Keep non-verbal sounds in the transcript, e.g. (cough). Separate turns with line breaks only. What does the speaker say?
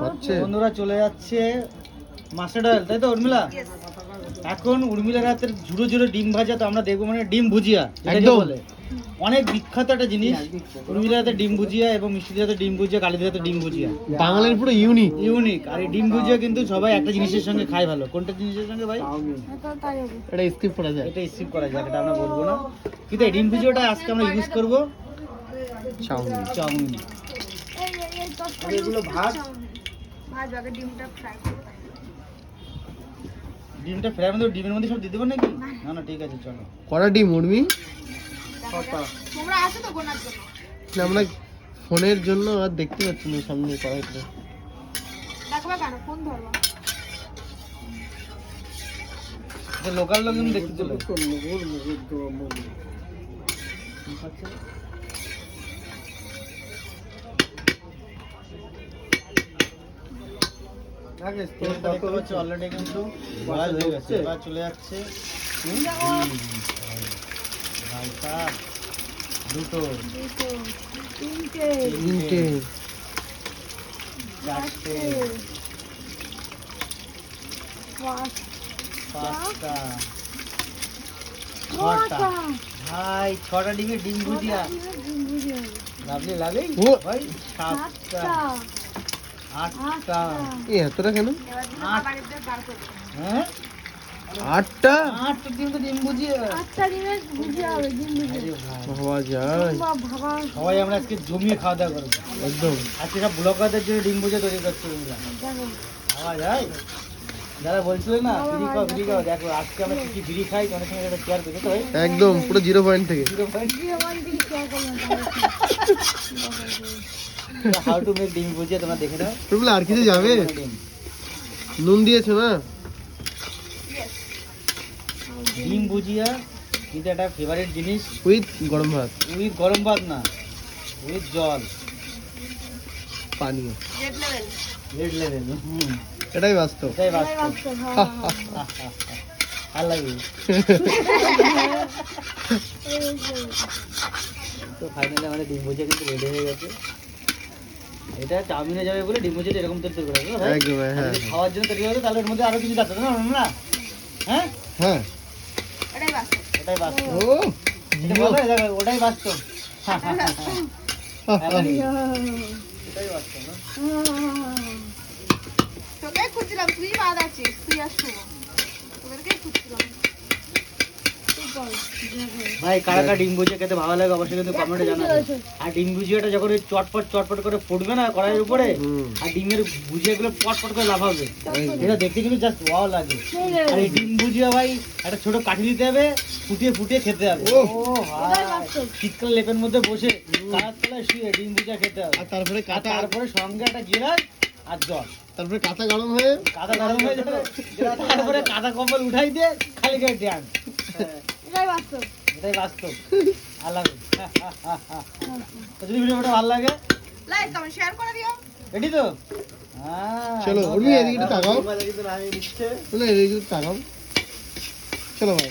হচ্ছে
বন্ধুরা চলে যাচ্ছে মাস্টার্ড অয়েল তাই তো উর্মিলা এখন উর্মিলার হাতের ঝুড়ো ঝুড়ো ডিম ভাজা তো আমরা দেখব মানে ডিম ভুজিয়া
একদম।
বলে অনেক বিখ্যাত একটা জিনিস উর্মিলার হাতে ডিম ভুজিয়া এবং মিষ্টির হাতে ডিম ভুজিয়া কালিদের হাতে ডিম ভুজিয়া
বাঙালির পুরো ইউনিক
ইউনিক আর এই ডিম ভুজিয়া কিন্তু সবাই একটা জিনিসের সঙ্গে খায় ভালো কোনটা জিনিসের সঙ্গে ভাই
এটা স্কিপ করা যায়
এটা স্কিপ করা যাক এটা আমরা বলব না কিন্তু এই ডিম ভুজিয়াটা আজকে আমরা ইউজ করব
চাউমিন
চাউমিন আর এগুলো ভাত ডিমটা ফ্রাই মধ্যে ডিমের মধ্যে সব দিয়ে দেবো নাকি? না না। ঠিক আছে চলো।
কড়া ডিম উঠবি?
তোমরা আসো তো গোনার জন্য।
আমরা ফোনের জন্য আর দেখতে পাচ্ছি না সামনে কড়াইতে
দেখবা কেন ফোন ধরবা
লোকাল লোক দেখতে অলরেডি কিন্তু বয়স হয়ে গেছে এবার চলে যাচ্ছে। দুটো।
তিনটে।
চারটে। পাঁচটা। ছটা। ভাই ছটা ডিমের ডিম ভুজিয়া। লাগলে লাগেই
ও।
ভাই সাতটা। আটটা।
এই এতটা কেন?
আট হ্যাঁ?
আটটা?
আটটা ডিম তো ডিম ভুজিয়া
আটটা ডিমের ভুজিয়া হবে ডিম ভুজিয়া
ভাবা যায়।
সবাই আমরা আজকে জমিয়ে খাওয়া দাওয়া করব।
একদম।
আজকে সব ব্লগারদের জন্য ডিম ভুজিয়া তৈরি করছে যায়। যারা বলছিল না বিড়ি খাও বিড়ি খাও দেখো। আজকে আমরা কি কি বিড়ি খাই একটা শেয়ার করতে তো
একদম পুরো জিরো পয়েন্ট থেকে।
জিরো পয়েন্ট
জিরো ওয়ান থেকে শেয়ার করলাম। (laughs)
হাউ টু মেক ডিম ভুজিয়া তোমরা দেখে নাও।
তুমি আর কিছু যাবে? নুন দিয়েছ না?
ডিম ভুজিয়া কিন্তু একটা ফেভারিট জিনিস।
উইথ গরম ভাত।
উইথ গরম ভাত না উইথ জল।
পানীয়।
রেড লেভেল
রেড লেভেল
এটাই বাস্তব।
এটাই বাস্তব। (laughs)
হ্যাঁ
আর (laughs) তো ফাইনালি আমাদের ডিম ভুজিয়া কিন্তু রেডি হয়ে গেছে। এটা চাউমিনে যাবে বলে ডিম ভুজিয়াটা এরকম তৈরি করে রাখবে
একদম হ্যাঁ।
খাওয়ার জন্য তৈরি হবে তাহলে এর মধ্যে আরও কিছু যাচ্ছে না না? হ্যাঁ?
হ্যাঁ।
এটাই বাস্তব।
ওটাই বাস্তব।
ও।
এটা বলো, ওটাই বাস্তব। (laughs) (laughs) ওটাই বাস্তব (laughs) না?
তোকে খুঁজছিলাম তুই বাদ আছিস তুই আর শুভ তোদেরকেই খুঁজছিলাম তুই বল
ভাই কারা কারা ডিম ভুজিয়া খেতে ভালো লাগে অবশ্যই কিন্তু কমেন্টে জানাবে। আর ডিম ভুজিয়াটা যখন ওই চটপট চটপট করে ফুটবে না কড়াইয়ের উপরে আর ডিমের ভুজিয়াগুলো পটপট করে লাফাবে। এটা দেখতে কিন্তু জাস্ট ওয়াও লাগে। আর এই ডিম ভুজিয়া ভাই একটা ছোট কাঠি দিতে হবে ফুটিয়ে ফুটিয়ে খেতে হবে। ও শীতকাল লেপের মধ্যে বসে কাঁচ তলায় শুয়ে ডিম ভুজিয়া খেতে হবে।
আর তারপরে কাঁচা
তারপরে সঙ্গে একটা জিরাস আর জল।
তারপরে কাঁচা গরম হয়ে
কাদা গরম হয়ে যাবে। তারপরে কাদা কম্বল উঠাই দিয়ে খালি গায়ে ড্যান্স
বাস্তব
এটাই বাস্তব আলাদা তো যদি ভিডিওটা ভালো লাগে
লাইক কমেন্ট শেয়ার করে দিও
রেডি তো হ্যাঁ,
চলো, উর্মি, এদিকে তাকাও। এদিকে তাকাও চলো ভাই